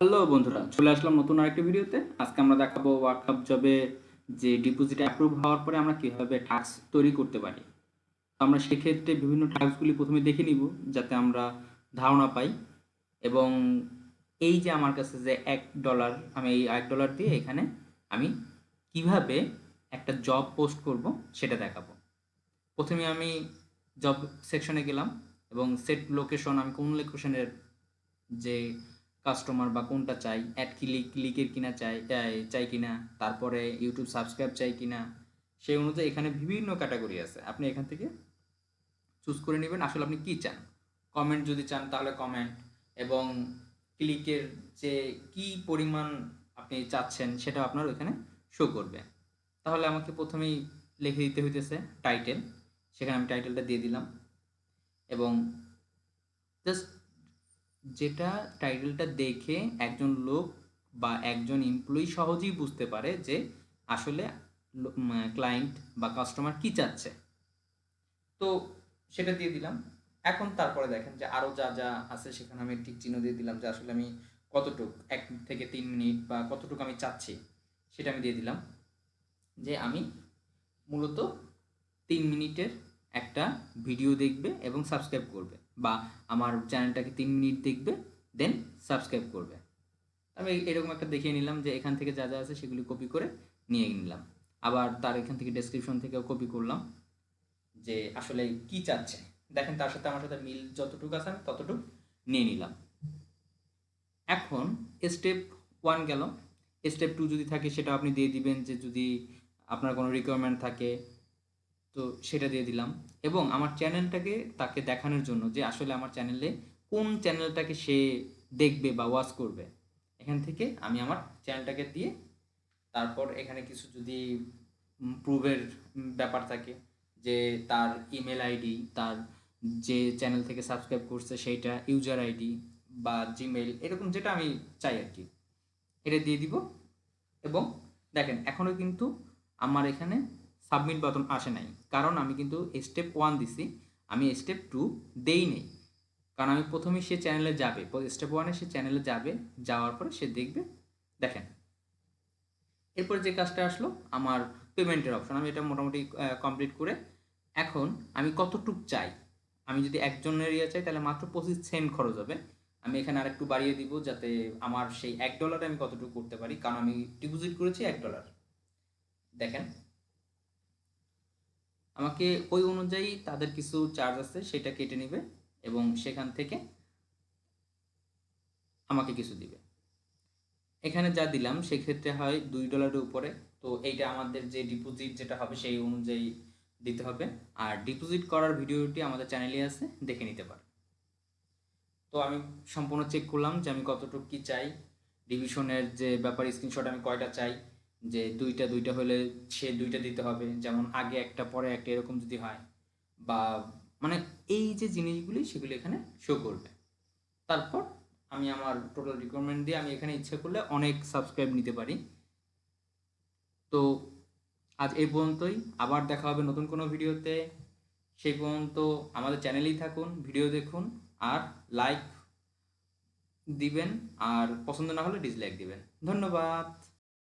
Hello বন্ধুরা, চলে আসলাম নতুন আরেকটি ভিডিওতে। আজকে আমরা দেখাবো ওয়ার্কআপ জবে যে ডিপোজিট অ্যাপ্রুভ হওয়ার পরে আমরা কীভাবে টাস্ক তৈরি করতে পারি। আমরা সেক্ষেত্রে বিভিন্ন টাস্কগুলি প্রথমে দেখে নিব, যাতে আমরা ধারণা পাই। এবং এই যে আমার কাছে যে এক ডলার আমি এই এক ডলার দিয়ে এখানে আমি কীভাবে একটা জব পোস্ট করব সেটা দেখাবো। প্রথমে আমি জব সেকশনে গেলাম এবং সেট লোকেশন আমি কোন লোকেশনের যে কাস্টমার বা কোনটা চাই অ্যাড ক্লিক ক্লিকের কিনা চাই চাই- কিনা, তারপরে ইউটিউব সাবস্ক্রাইব চাই কিনা, সেই অনুযায়ী এখানে বিভিন্ন ক্যাটাগরি আছে। আপনি এখান থেকে চুজ করে নেবেন আসলে আপনি কি চান। কমেন্ট যদি চান তাহলে কমেন্ট এবং ক্লিকের যে কি পরিমাণ আপনি চাচ্ছেন সেটা আপনার ওইখানে শো করবে। তাহলে আমাকে প্রথমেই লিখে দিতে হইতেছে টাইটেল সেখানে আমি টাইটেলটা দিয়ে দিলাম এবং জাস্ট যেটা টাইটেলটা দেখে একজন লোক বা একজন এমপ্লয়ি সহজেই বুঝতে পারে যে আসলে ক্লায়েন্ট বা কাস্টমার কি চাচ্ছে। তো সেটা দিয়ে দিলাম। এখন তারপরে দেখেন যে আরও যা যা আছে সেখানে আমি ঠিক চিহ্ন দিয়ে দিলাম যে আসলে আমি কতটুক, এক থেকে তিন মিনিট বা কতটুকু আমি চাচ্ছি, সেটা আমি দিয়ে দিলাম। যে আমি মূলত তিন মিনিটের একটা ভিডিও দেখবে এবং সাবস্ক্রাইব করবে বা আমার চ্যানেলটাকে তিন মিনিট দেখবে দেন সাবস্ক্রাইব করবে। আমি এরকম একটা দেখিয়ে নিলাম যে এখান থেকে যা যা আছে সেগুলি কপি করে নিয়ে নিলাম। আবার তার এখান থেকে ডেসক্রিপশন থেকেও কপি করলাম যে আসলে কি চাচ্ছে। দেখেন তার সাথে আমার সাথে মিল যতটুকু আছে আমি ততটুকু নিয়ে নিলাম। এখন স্টেপ ওয়ান গেল। স্টেপ টু যদি থাকে সেটা আপনি দিয়ে দিবেন যে যদি আপনার কোনো রিকোয়ারমেন্ট থাকে তো সেটা দিয়ে দিলাম। এবং আমার চ্যানেলটাকে তাকে দেখানোর জন্য যে আসলে আমার চ্যানেলে কোন চ্যানেলটাকে সে দেখবে বা ওয়াচ করবে। এখান থেকে আমি আমার চ্যানেলটাকে দিয়ে তারপর এখানে কিছু যদি প্রুভের ব্যাপার থাকে যে তার ইমেল আইডি তার যে চ্যানেল থেকে সাবস্ক্রাইব করছে সেইটা ইউজার আইডি বা জিমেল এরকম যেটা আমি চাই আর কি। এটা দিয়ে দিব। এবং দেখেন এখনও কিন্তু আমার এখানে সাবমিট বাটন আসে নাই। কারণ আমি কিন্তু স্টেপ ওয়ান দিছি, আমি স্টেপ টু দেই নেই। কারণ আমি প্রথমে সে চ্যানেলে যাবে স্টেপ ওয়ানে সে চ্যানেলে যাবে, যাওয়ার পরে সে দেখবে, দেখেন। এরপরে যে কাজটা আসলো, আমার পেমেন্টের অপশন আমি এটা মোটামুটি কমপ্লিট করে এখন আমি কতটুক চাই? আমি যদি একজনের ইয়ে চাই, তাহলে মাত্র পঁচিশ সেন্ট খরচ হবে। আমি এখানে আরেকটু বাড়িয়ে দিব যাতে আমার সেই এক ডলারে আমি কতটুকু করতে পারি। কারণ আমি ডিপোজিট করেছি এক ডলার দেখেন আমাকে ওই অনুযায়ী তাদের কিছু চার্জ আছে, সেটা কেটে নেবে এবং সেখান থেকে আমাকে কিছু দিবে। এখানে যা দিলাম, সেক্ষেত্রে হয় দুই ডলারের উপরে। তো এইটা আমাদের যে ডিপোজিট যেটা হবে, সেই অনুযায়ী দিতে হবে। আর ডিপোজিট করার ভিডিওটি আমাদের চ্যানেলে আছে, দেখে নিতে পারে। তো আমি সম্পূর্ণ চেক করলাম যে আমি কতটুকু কী চাই। ডিভিশনের যে ব্যাপার স্ক্রিনশট আমি কয়টা চাই। যে দুইটা দুইটা হলে সে দুইটা দিতে হবে। যেমন আগে একটা, পরে একটা এরকম যদি হয় বা মানে এই যে জিনিসগুলি সেগুলি এখানে শো করবে। তারপর আমি আমার টোটাল রিকোয়ারমেন্ট দিয়ে আমি এখানে ইচ্ছা করলে অনেক সাবস্ক্রাইব নিতে পারি। তো আজ এই পর্যন্তই। আবার দেখা হবে নতুন কোনো ভিডিওতে। সেই পর্যন্ত আমাদের চ্যানেলেই থাকুন ভিডিও দেখুন, আর লাইক দিবেন, আর পছন্দ না হলে ডিসলাইক দিবেন। ধন্যবাদ।